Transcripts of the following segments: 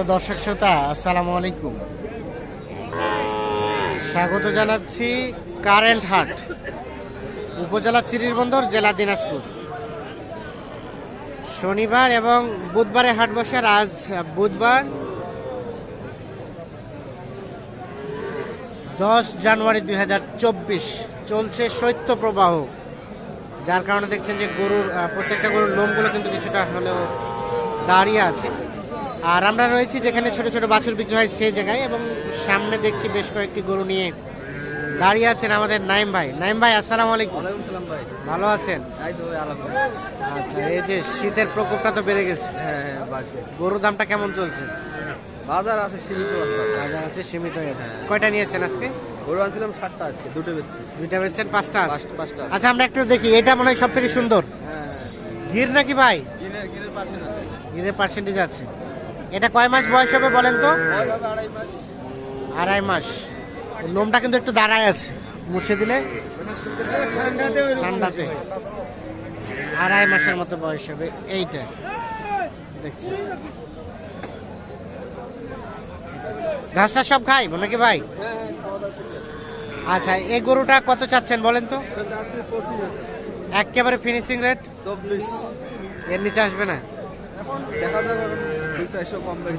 সুপ্রিয় দর্শক শ্রোতা, আসসালামু আলাইকুম। স্বাগত জানাচ্ছি কারেন্ট হাট, উপজেলা চিরিরবন্দর, জেলা দিনাজপুর। শনিবার এবং বুধবারে হাট বসে আজ বুধবার দশ জানুয়ারি দুই হাজার চব্বিশ। চলছে শৈত্য প্রবাহ যার কারণে দেখছেন যে গরুর প্রত্যেকটা গরুর লোমগুলো কিন্তু কিছুটা হলেও দাঁড়িয়ে আছে। আর আমরা রয়েছি যেখানে ছোট ছোট বাছুর বিক্রি হয় সেই জায়গায় এবং সামনে দেখছি বেশ কয়েকটি গরু নিয়ে দাঁড়িয়ে আছেন আমাদের নাইম ভাই। নাইম ভাই আসসালামু আলাইকুম। সালাম ভাই। ভালো আছেন? আচ্ছা এই যে শীতের প্রকোপটা তো বেড়ে গেছে। হ্যাঁ হ্যাঁ গরুর দামটা কেমন চলছে? বাজার আছে সীমিত বাজার আছে সীমিত হয়েছে কয়টা নিয়েছেন আজকে? গরু আনছিলাম ষাটটা আজকে দুটো বেচছি। দুইটা বেচছেন পাঁচটা আছে? পাঁচটা আচ্ছা আমরা একটু দেখি এটা মনে হয় সব থেকে সুন্দর। হ্যাঁ। গির নাকি ভাই? আছে। গিরের পার্সেন্টেজ আছে। এটা কয় মাস বয়স হবে বলেন তো? আড়াই মাস। লোমটা কিন্তু একটু দাঁড়ায় আছে। মুছে দিলে? ঠান্ডাতে আড়াই মাসের মতো বয়স হবে। এইটা। দেখছি ঘাসটা সব খাই? নাকি ভাই? আচ্ছা এই গরুটা কত চাচ্ছেন বলেন তো? একেবারে ফিনিশিং রেট চব্বিশ। এর নিচে আসবে না? দেখা যাবে।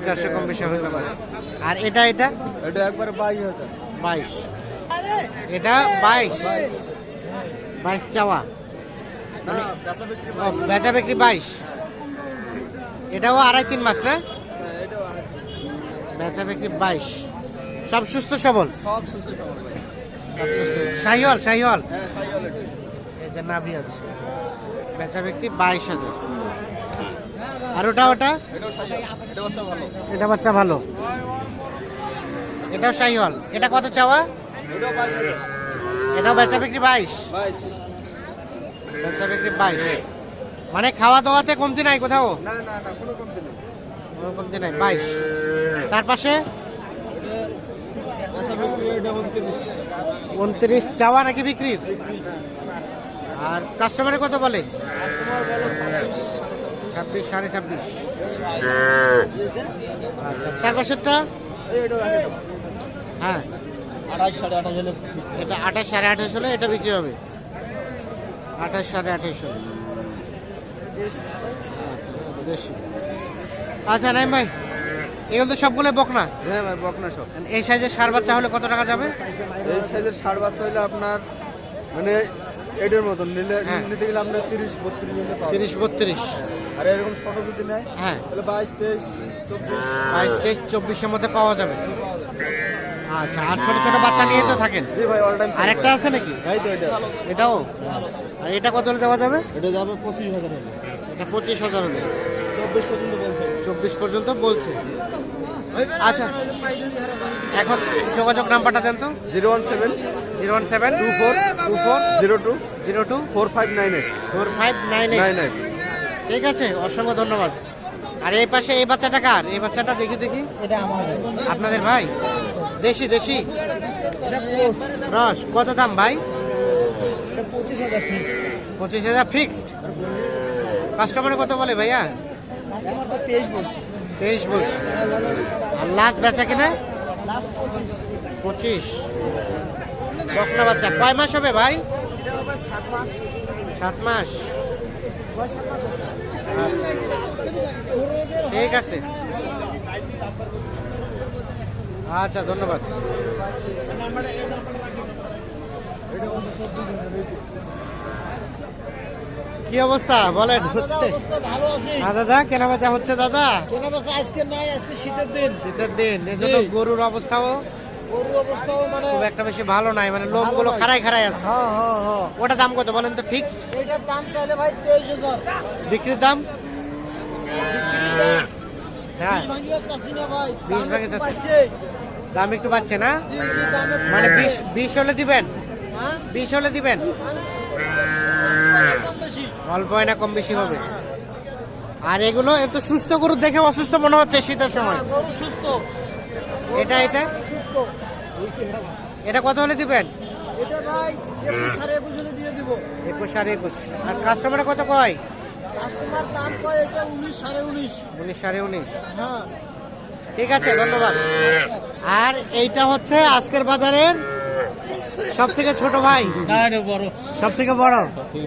চারশো কম বেশি হতে পারে। আর এটা এটা? এটা একবারে বাইশ হাজার। বাইশ। এটা বাইশ। বাইশ চাওয়া। বেচা বিক্রি ও, বাইশ বেচা বিক্রি বাইশ। এটাও আড়াই তিন মাস না? হ্যাঁ। বেচা বিক্রি বাইশ। সব সুস্থ সবল? সব সুস্থ সবল শাহিওয়াল শাহিওয়াল। হ্যাঁ এটা নাভি আছে। বেচা বিক্রি বাইশ হাজার। আর ওটা? ওটা এটা বাচ্চা ভালো। এটাও শাহিওয়াল এটা কত চাওয়া? এটাও বেচা বিক্রি বাইশ? বেচা বিক্রি বাইশ। মানে খাওয়া দাওয়াতে কমতি নাই কোথাও? কমতি নেই, বাইশ। তার পাশে? উনত্রিশ। চাওয়া নাকি বিক্রির? আর কাস্টমারে কত বলে? ছাব্বিশ সাড়ে ছাব্বিশ। আচ্ছা তার পাশেরটা। হ্যাঁ। আঠাশ সাড়ে আঠাশ হলে এটা আঠাশ সাড়ে আঠাশ হলে এটা বিক্রি হবে। আঠাশ সাড়ে আঠাশ হলে। আচ্ছা দেড়শো আচ্ছা নাই ভাই এগুলো তো সবগুলো বকনা? হ্যাঁ ভাই বকনা সব। এই সাইজের সার বাচ্চা হলে কত টাকা যাবে? এই সাইজের ষাট বাচ্চা হইলে আপনার মানে এটার মতন নিলে হ্যাঁ। নিতে গেলে আপনার তিরিশ বত্রিশ পাবেন তিরিশ বত্রিশ। আর এরকম ছোট যদি নেয় হ্যাঁ। তাহলে বাইশ তেইশ চব্বিশ। বাইশ তেইশ চব্বিশের মধ্যে পাওয়া যাবে। আচ্ছা আর ছোট ছোট বাচ্চা নিয়ে তো থাকেন। জি ভাই অল টাইম আরেকটা আছে নাকি? এই তো এটা এটাও? আর এটা কত হলে দেওয়া যাবে? এটা যাবে পঁচিশ হাজার হলে। এটা পঁচিশ হাজার হলে। চব্বিশ পর্যন্ত বলছে। চব্বিশ পর্যন্ত বলছে। আচ্ছা এখন যোগাযোগ নাম্বারটা দেন তো। Zero one seven zero one seven two four two four zero two zero two four five nine eight four five nine nine eight ঠিক আছে অসংখ্য ধন্যবাদ আর এই পাশে এই বাচ্চাটা কার এই বাচ্চাটা দেখি দেখি এটা আমার আপনাদের ভাই দেশি দেশি রস কত দাম ভাই পঁচিশ হাজার ফিক্সড পঁচিশ হাজার ফিক্সড কাস্টমারে কত বলে ভাইয়া কাস্টমার তো তেইশ বলছে তেইশ বলছে আর লাস্ট বেচা কিনা লাস্ট পঁচিশ পঁচিশ বকনা বাচ্চা? কয় মাস হবে ভাই? সাত মাস। আচ্ছা। ঠিক আছে। আচ্ছা ধন্যবাদ। কি অবস্থা? বলেন হচ্ছে। হ্যাঁ দাদা কেনা বেচা হচ্ছে দাদা? কেনা বেচা আজকে নাই আজকে শীতের দিন। শীতের দিন। এজন্য গরুর অবস্থাও গরুর অবস্থাও মানে খুব একটা বেশি ভালো নাই মানে লোমগুলো ভালো নাই। খাড়াই খাড়াই আছে। হ্যাঁ হ্যাঁ হ্যাঁ। ওটা দাম কত বলেন তো ফিক্সড এটার দাম চাইলে ভাই তেইশ হাজার। বিক্রির দাম? হ্যাঁ। ভাঙিবার চাচ্ছি না ভাই। বিশ দাম একটু চাচ্ছি। পাচ্ছে। দাম একটু পাচ্ছে না? মানে বিশ বিশ হলে দিবেন? বিশ হলে দিবেন? মানে অল্প হয় না কম বেশি হবে। আর এগুলো একটু সুস্থ গরু দেখে অসুস্থ মনে হচ্ছে শীতের সময়। গরু সুস্থ। এটা এটা? সুস্থ। এটা কত হলে দিবেন? এটা ভাই একুশ সাড়ে একুশ হলে দিয়ে দিব। একুশ সাড়ে একুশ। আর কাস্টমারে কত কয়? কাস্টমার দাম কয় এটা উনিশ সাড়ে উনিশ। উনিশ সাড়ে উনিশ। হ্যাঁ। ঠিক আছে ধন্যবাদ। আর এইটা হচ্ছে আজকের বাজারের সব থেকে ছোট ভাই। সব থেকে বড়।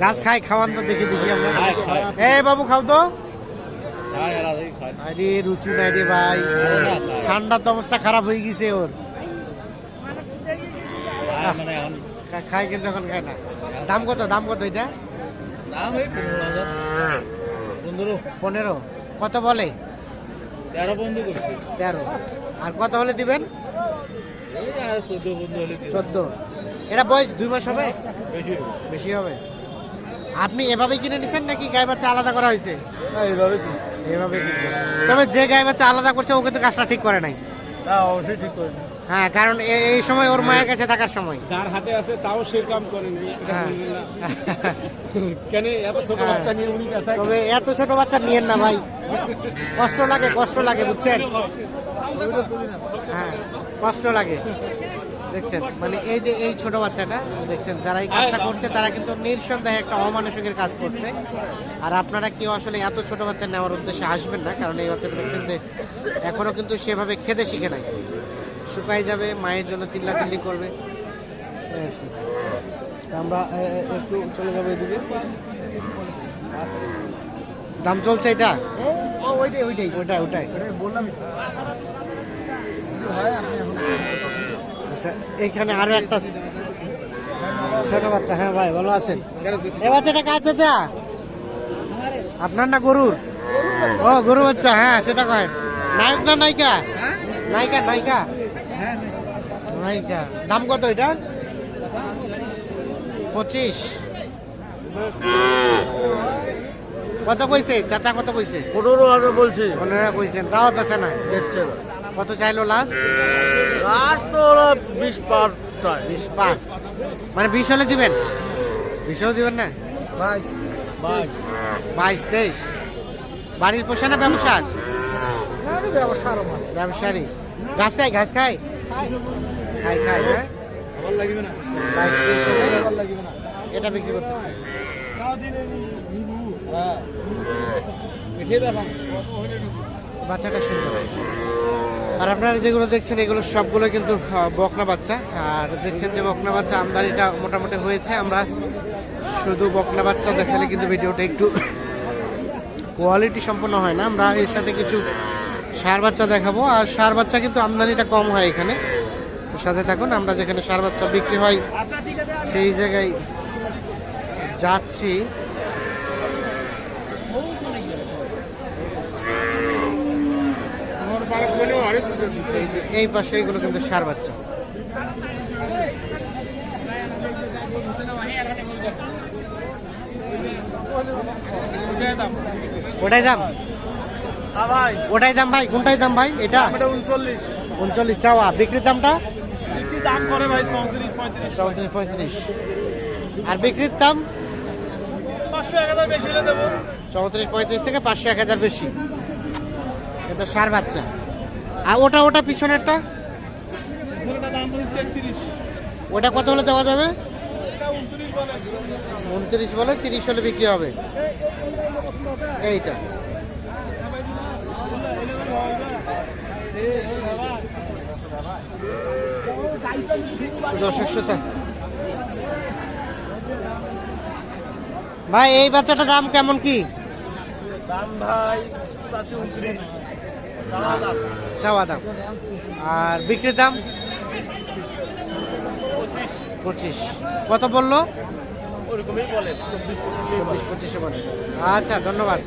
গাছ খাই খাওয়ান তো দেখি দেখি আমরা। এই বাবু খাও তো। আরে রুচি নাই রে ভাই। ঠান্ডার তো অবস্থা খারাপ হয়ে গেছে ওর। খায় মানে খায় কিন্তু এখন খায় না। দাম কত? দাম কত এটা? দাম এই পনেরো কত বলে? তেরো বন্ধু করছে তেরো। আর কত হলে দিবেন? চোদ্দ এটা বয়স দুই মাস হবে? বেশি হবে। আপনি এভাবে কিনে নিছেন নাকি গায়ে বাচ্চা আলাদা করা হয়েছে? এইভাবে এভাবে তবে যে গায়ে বাচ্চা আলাদা করছে ও কিন্তু কাজটা ঠিক করে নাই। না অবশ্যই ঠিক করে হ্যাঁ কারণ এই সময় ওর মায়ের কাছে থাকার সময়। যার হাতে আছে তাও সে কাম করেনি হ্যাঁ। কেন এত ছোট। বাচ্চা নিয়ে উনি তবে এত ছোট বাচ্চা নিয়েন না ভাই। কষ্ট লাগে কষ্ট লাগে বুঝছেন? হ্যাঁ কষ্ট লাগে। দেখছেন মানে এই যে এই ছোট বাচ্চাটা দেখছেন যারা এই কাজটা করছে তারা কিন্তু নিঃসন্দেহে একটা অমানসিকের কাজ করছে। আর আপনারা কেউ আসলে এত ছোট বাচ্চা নেওয়ার উদ্দেশ্যে আসবেন না কারণ এই বাচ্চাটা দেখছেন যে এখনও কিন্তু সেভাবে খেতে শিখে নাই। শুকাই যাবে মায়ের জন্য চিল্লাচিল্লি করবে। এই আর কি। তা আমরা একটু চলে যাব এদিকে। দাম চলছে এটা? ওইটাই ওইটাই। ওটাই ওটাই বললাম আচ্ছা এইখানে আরও একটা ছোট বাচ্চা হ্যাঁ ভাই ভালো আছেন? এ বাচ্চাটা কাজ চাচা? আপনার না গরুর? ও গরু বাচ্চা হ্যাঁ সেটা কয়। নায়ক না নায়িকা? নায়িকা নায়িকা? নায়িকা দাম কত এটা? পঁচিশ। কত কইছে? চাচা কত কইছে? পনেরো হাজার বলছি। পনেরো কইছেন তাও আছে না। দেখছে কত চাইলো লাস্ট লাস্ট তো বিশ পার চায়। বিশ পাঁচ মানে বিশ হলে দিবেন? বিশও দিবেন না? বাইশ। বাইশ। বাইশ তেইশ। বাড়ির পোষা না ব্যবসা ব্যবসা ব্যবসারই। ঘাস খায় ঘাস খায়। খাই খাই হ্যাঁ? আবার লাগবে না? বাইশ তেইশ লাগবে না? এটা বিক্রি করতেছে। হ্যাঁ। বাচ্চাটা সুন্দর। আর আপনারা যেগুলো দেখছেন এগুলো সবগুলো কিন্তু আহ, বকনা বাচ্চা। আর দেখছেন যে বকনা বাচ্চা আমদানিটা মোটামুটি হয়েছে। আমরা শুধু বকনা বাচ্চা দেখালে কিন্তু ভিডিওটা একটু কোয়ালিটি সম্পন্ন হয় না। আমরা এর সাথে কিছু সার বাচ্চা দেখাবো। আর সার বাচ্চা কিন্তু আমদানিটা কম হয় এখানে। সাথে থাকুন। আমরা যেখানে সার বাচ্চা বিক্রি হয় সেই জায়গায় যাচ্ছি। এই যে এই পাশে এগুলো কিন্তু সার বাচ্চা। ওটাই দাম? হ্যাঁ ভাই। ওটাই দাম ভাই? কোনটাই দাম ভাই? এটা? উনচল্লিশ। উনচল্লিশ। চাওয়া। বিক্রির দামটা? দাম করে ভাই চৌত্রিশ পঁয়ত্রিশ। চৌত্রিশ পঁয়ত্রিশ। আর বিক্রির দাম? পাঁচশো এক হাজার বেশি দেবো। চৌত্রিশ পঁয়ত্রিশ থেকে পাঁচশো এক হাজার বেশি। এটা সার বাচ্চা। আর ওটা ওটা পিছনেরটা? ওটা কত হলে দেওয়া যাবে? উনত্রিশ বলে। উনত্রিশ বলে তিরিশ হলে বিক্রি হবে। এইটা। দর্শক শ্রোতা। ভাই এই বাচ্চাটার দাম কেমন কি? দাম ভাই চারশো উনত্রিশ। চাওয়া দাম। আর বিক্রির দাম? পঁচিশ। কত বলল? ওরকমই বলে চব্বিশ চব্বিশ পঁচিশে বলে। আচ্ছা ধন্যবাদ।